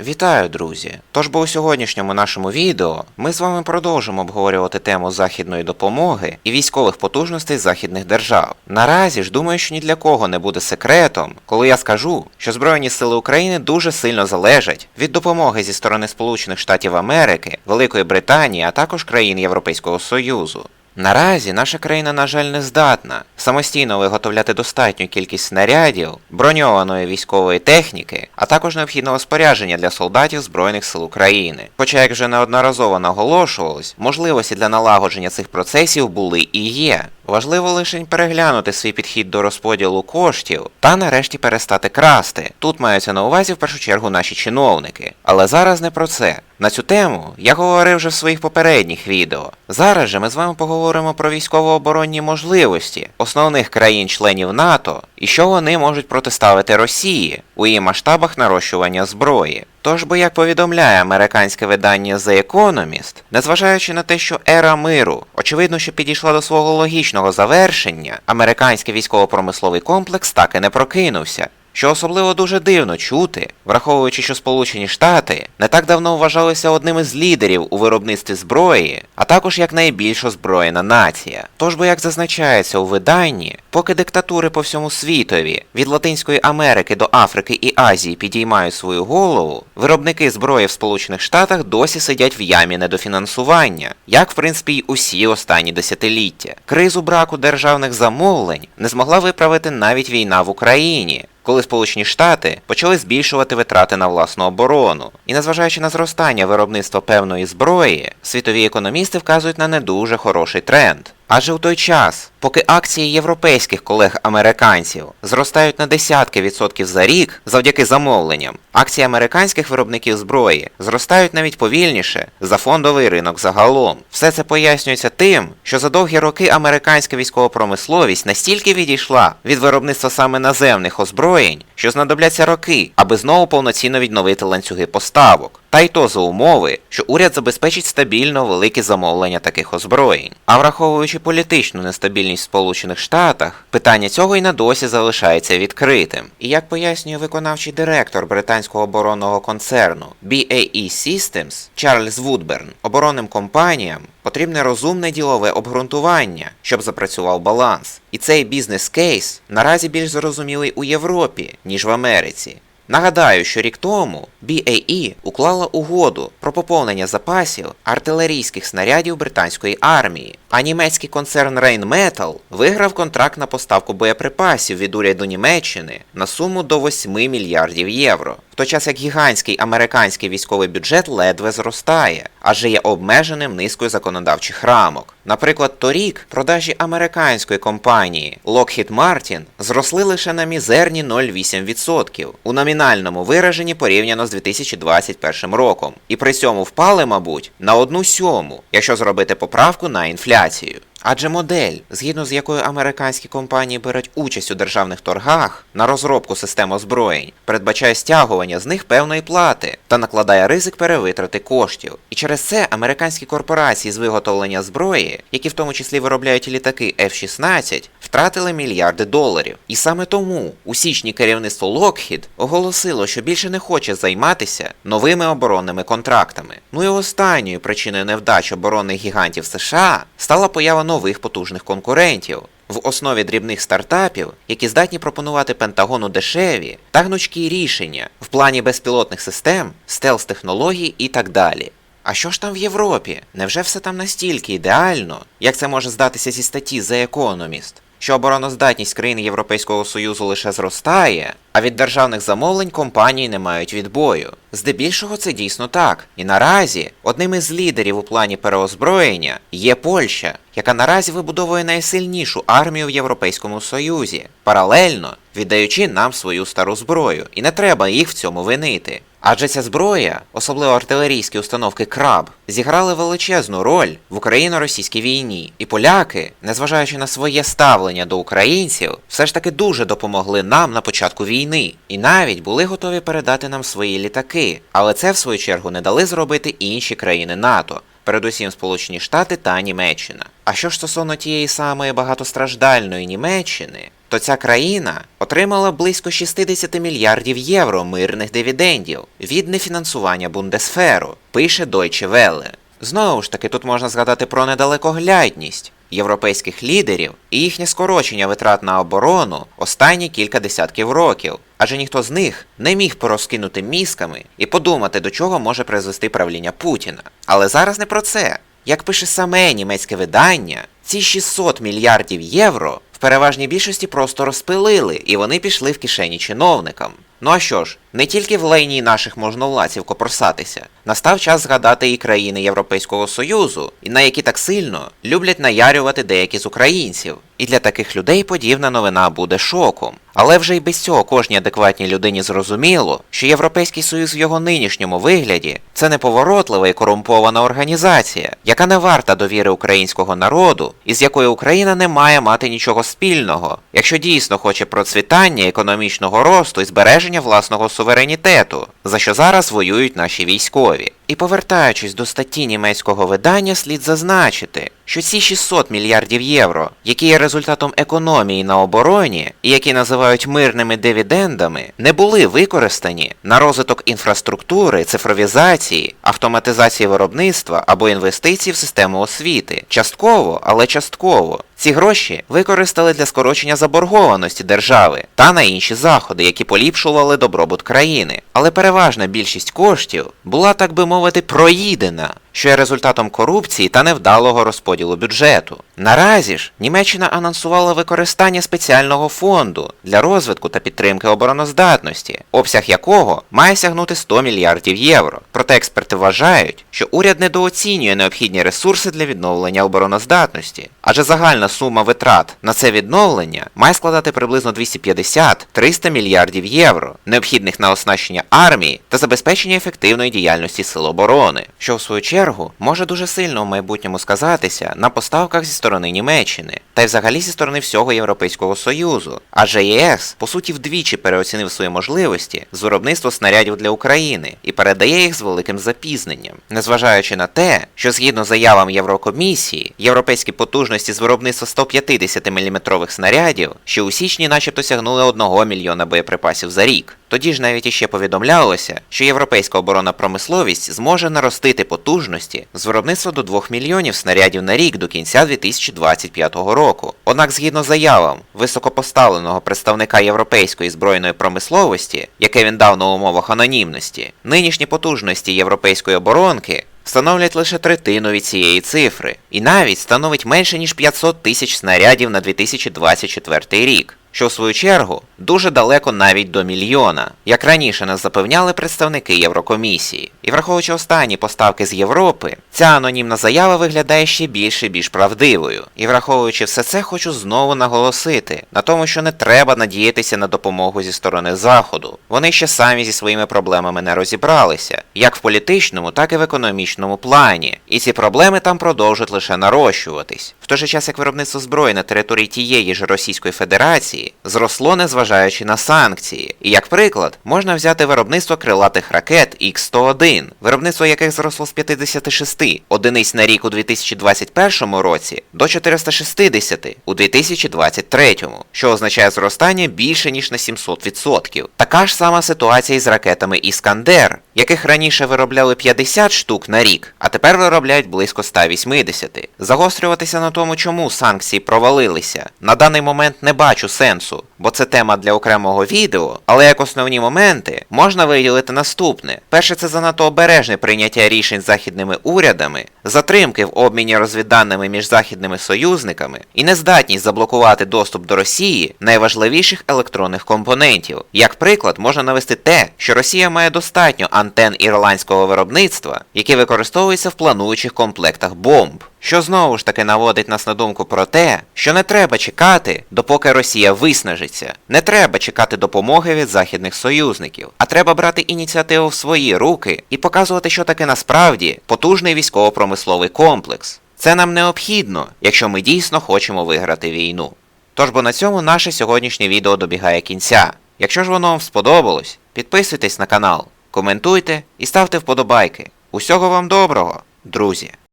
Вітаю, друзі! Тож бо у сьогоднішньому нашому відео ми з вами продовжимо обговорювати тему західної допомоги і військових потужностей західних держав. Наразі ж думаю, що ні для кого не буде секретом, коли я скажу, що Збройні сили України дуже сильно залежать від допомоги зі сторони Сполучених Штатів Америки, Великої Британії, а також країн Європейського Союзу. Наразі наша країна, на жаль, не здатна самостійно виготовляти достатню кількість снарядів, броньованої військової техніки, а також необхідного спорядження для солдатів Збройних сил України. Хоча, як вже неодноразово наголошувалось, можливості для налагодження цих процесів були і є. Важливо лише переглянути свій підхід до розподілу коштів та нарешті перестати красти. Тут маються на увазі в першу чергу наші чиновники. Але зараз не про це. На цю тему я говорив вже в своїх попередніх відео. Зараз же ми з вами поговоримо про військово-оборонні можливості основних країн-членів НАТО і що вони можуть протиставити Росії у її масштабах нарощування зброї. Тож бо, як повідомляє американське видання The Economist, незважаючи на те, що ера миру, очевидно, що підійшла до свого логічного завершення, американський військово-промисловий комплекс так і не прокинувся. Що особливо дуже дивно чути, враховуючи, що Сполучені Штати не так давно вважалися одним із лідерів у виробництві зброї, а також як найбільш озброєна нація. Тож бо, як зазначається у виданні, поки диктатури по всьому світові від Латинської Америки до Африки і Азії підіймають свою голову, виробники зброї в Сполучених Штатах досі сидять в ямі недофінансування, як в принципі й усі останні десятиліття. Кризу браку державних замовлень не змогла виправити навіть війна в Україні коли Сполучені Штати почали збільшувати витрати на власну оборону. І незважаючи на зростання виробництва певної зброї, світові економісти вказують на не дуже хороший тренд. Адже у той час, поки акції європейських колег-американців зростають на десятки відсотків за рік завдяки замовленням, акції американських виробників зброї зростають навіть повільніше за фондовий ринок загалом. Все це пояснюється тим, що за довгі роки американська військова промисловість настільки відійшла від виробництва саме наземних озброєнь, що знадобляться роки, аби знову повноцінно відновити ланцюги поставок. Та й то за умови, що уряд забезпечить стабільно великі замовлення таких озброєнь. А враховуючи політичну нестабільність в Сполучених Штатах, питання цього й на досі залишається відкритим. І як пояснює виконавчий директор британського оборонного концерну BAE Systems Чарльз Вудберн, оборонним компаніям потрібне розумне ділове обґрунтування, щоб запрацював баланс. І цей бізнес-кейс наразі більш зрозумілий у Європі, ніж в Америці. Нагадаю, що рік тому BAE уклала угоду про поповнення запасів артилерійських снарядів британської армії, а німецький концерн Rheinmetall виграв контракт на поставку боєприпасів від уряду Німеччини на суму до 8 мільярдів євро. В той час як гігантський американський військовий бюджет ледве зростає, адже є обмеженим низкою законодавчих рамок. Наприклад, торік продажі американської компанії Lockheed Martin зросли лише на мізерні 0,8% у номінальному вираженні порівняно з 2021 роком, і при цьому впали, мабуть, на одну сьому, якщо зробити поправку на інфляцію. Адже модель, згідно з якою американські компанії беруть участь у державних торгах на розробку систем озброєнь, передбачає стягування з них певної плати та накладає ризик перевитрати коштів. І через це американські корпорації з виготовлення зброї, які в тому числі виробляють літаки F-16, втратили мільярди доларів. І саме тому у січні керівництво Lockheed оголосило, що більше не хоче займатися новими оборонними контрактами. Ну і останньою причиною невдач оборонних гігантів США стала поява нових потужних конкурентів. В основі дрібних стартапів, які здатні пропонувати Пентагону дешеві та гнучкі рішення в плані безпілотних систем, стелс-технологій і так далі. А що ж там в Європі? Невже все там настільки ідеально, як це може здатися зі статті The Economist? Що обороноздатність країн Європейського Союзу лише зростає, а від державних замовлень компанії не мають відбою. Здебільшого це дійсно так. І наразі одним із лідерів у плані переозброєння є Польща, яка наразі вибудовує найсильнішу армію в Європейському Союзі, паралельно віддаючи нам свою стару зброю, і не треба їх в цьому винити. Адже ця зброя, особливо артилерійські установки Краб, зіграли величезну роль в україно-російській війні. І поляки, незважаючи на своє ставлення до українців, все ж таки дуже допомогли нам на початку війни, і навіть були готові передати нам свої літаки. Але це в свою чергу не дали зробити інші країни НАТО. Передусім Сполучені Штати та Німеччина. А що ж стосовно тієї самої багатостраждальної Німеччини, то ця країна отримала близько 60 мільярдів євро мирних дивідендів від нефінансування Бундесферу, пише Deutsche Welle. Знову ж таки, тут можна згадати про недалекоглядність європейських лідерів і їхнє скорочення витрат на оборону останні кілька десятків років, адже ніхто з них не міг порозкинути мізками і подумати, до чого може призвести правління Путіна. Але зараз не про це. Як пише саме німецьке видання, ці 600 мільярдів євро переважній більшості просто розпилили, і вони пішли в кишені чиновникам. Ну а що ж, не тільки в лайні наших можновладців копросатися, настав час згадати і країни Європейського Союзу, і на які так сильно люблять наярювати деякі з українців. І для таких людей подібна новина буде шоком. Але вже й без цього кожній адекватній людині зрозуміло, що Європейський Союз в його нинішньому вигляді це неповоротлива і корумпована організація, яка не варта довіри українського народу, і з якою Україна не має мати нічого спільного, якщо дійсно хоче процвітання економічного росту і збереження власного суверенітету, за що зараз воюють наші військові. І повертаючись до статті німецького видання, слід зазначити, що ці 600 мільярдів євро, які є результатом економії на обороні і які називають мирними дивідендами, не були використані на розвиток інфраструктури, цифровізації, автоматизації виробництва або інвестицій в систему освіти. Частково, але частково. Ці гроші використали для скорочення заборгованості держави та на інші заходи, які поліпшували добробут країни. Але переважна більшість коштів була, так би мовити, проїдена, що є результатом корупції та невдалого розподілу бюджету. Наразі ж Німеччина анонсувала використання спеціального фонду для розвитку та підтримки обороноздатності, обсяг якого має сягнути 100 мільярдів євро. Проте експерти вважають, що уряд недооцінює необхідні ресурси для відновлення обороноздатності, адже загальна сума витрат на це відновлення має складати приблизно 250-300 мільярдів євро, необхідних на оснащення армії та забезпечення ефективної діяльності сил оборони, що в свою чергу може дуже сильно в майбутньому сказатися на поставках зі сторони Німеччини та й взагалі зі сторони всього Європейського Союзу. Адже ЄС по суті вдвічі переоцінив свої можливості з виробництва снарядів для України і передає їх з великим запізненням, незважаючи на те, що згідно заявам Єврокомісії, європейські потужності з виробництва 150 мм снарядів ще у січні начебто сягнули 1 мільйона боєприпасів за рік. Тоді ж навіть іще повідомлялося, що європейська оборонна промисловість зможе наростити потужності з виробництва до 2 мільйонів снарядів на рік до кінця 2025 року. Однак, згідно заявам високопоставленого представника європейської збройної промисловості, яке він дав на умовах анонімності, нинішні потужності європейської оборонки становлять лише третину від цієї цифри, і навіть становить менше ніж 500 тисяч снарядів на 2024 рік. Що в свою чергу дуже далеко навіть до мільйона, як раніше нас запевняли представники Єврокомісії. І враховуючи останні поставки з Європи, ця анонімна заява виглядає ще більше більш правдивою. І враховуючи все це, хочу знову наголосити на тому, що не треба надіятися на допомогу зі сторони Заходу. Вони ще самі зі своїми проблемами не розібралися, як в політичному, так і в економічному плані. І ці проблеми там продовжують лише нарощуватись. В той же час, як виробництво зброї на території тієї ж Російської Федерації зросло незважаючи на санкції. І як приклад, можна взяти виробництво крилатих ракет Х-101, виробництво яких зросло з 56 одиниць на рік у 2021 році до 460 у 2023, що означає зростання більше ніж на 700%. Така ж сама ситуація із ракетами Іскандер, яких раніше виробляли 50 штук на рік, а тепер виробляють близько 180. Загострюватися на тому, чому санкції провалилися, на даний момент не бачу сенсу, sensu бо це тема для окремого відео, але як основні моменти можна виділити наступне. Перше, це занадто обережне прийняття рішень західними урядами, затримки в обміні розвідданими між західними союзниками і нездатність заблокувати доступ до Росії найважливіших електронних компонентів. Як приклад, можна навести те, що Росія має достатньо антен ірландського виробництва, які використовуються в плануючих комплектах бомб. Що знову ж таки наводить нас на думку про те, що не треба чекати, допоки Росія виснажиться. Не треба чекати допомоги від західних союзників, а треба брати ініціативу в свої руки і показувати, що таке насправді потужний військово-промисловий комплекс. Це нам необхідно, якщо ми дійсно хочемо виграти війну. Тож бо на цьому наше сьогоднішнє відео добігає кінця. Якщо ж воно вам сподобалось, підписуйтесь на канал, коментуйте і ставте вподобайки. Усього вам доброго, друзі!